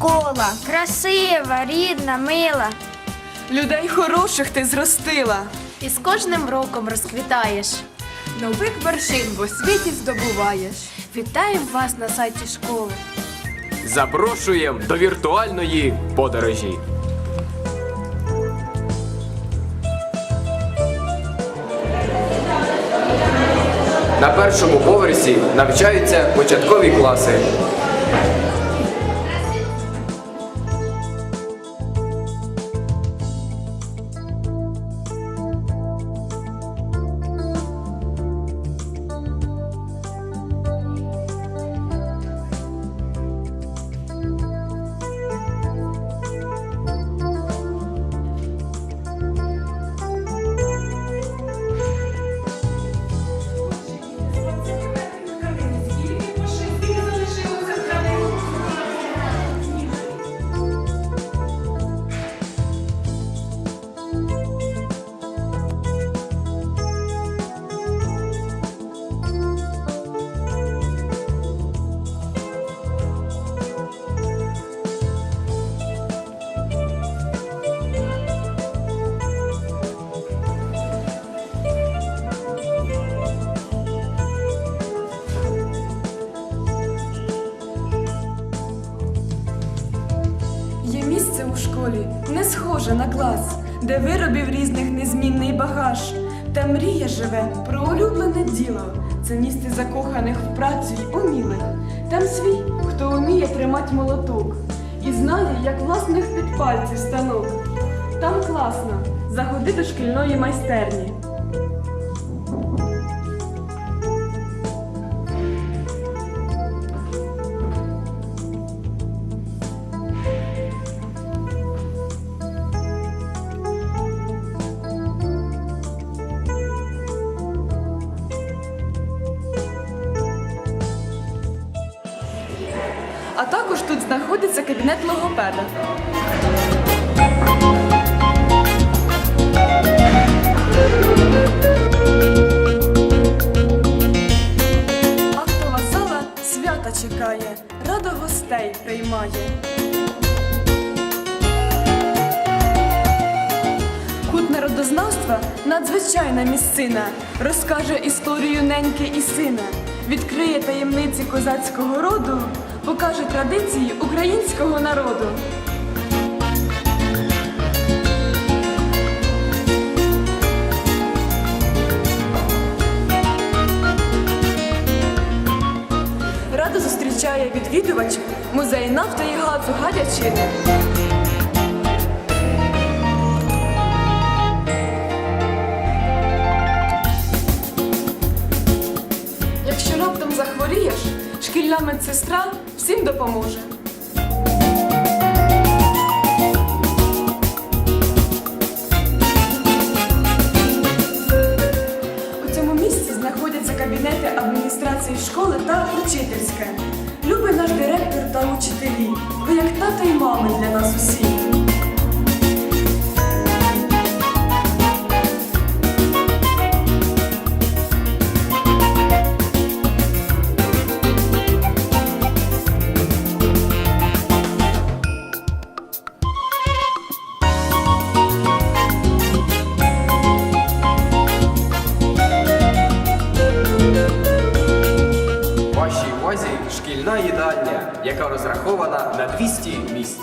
Школа красива, рідна, мила. Людей хороших ти зростила. І з кожним роком розквітаєш. Нових вершин в освіті здобуваєш. Вітаємо вас на сайті школи. Запрошуємо до віртуальної подорожі. На першому поверсі навчаються початкові класи. Місце у школі, не схоже на клас, де виробів різних незмінний багаж. Та мрія живе про улюблене діло. Це місце закоханих в працю й умілих. Там свій, хто вміє тримати молоток і знає, як власних під пальців станок. Там класно, заходи до шкільної майстерні. Тут знаходиться кабінет логопеда. Актова зала свята чекає, радо гостей приймає. Кут народознавства надзвичайна місцина, розкаже історію неньки і сина, відкриє таємниці козацького роду, покаже традиції українського народу. Радо зустрічає відвідувачів музей нафти і газу Гадячини. Якщо раптом захворієш, шкільна медсестра всім допоможе. У цьому місці знаходяться кабінети адміністрації школи та учительське. Любий наш директор та учителі. Ви як тато і мами для нас усіх. Увазі шкільна їдальня, яка розрахована на 200 місць.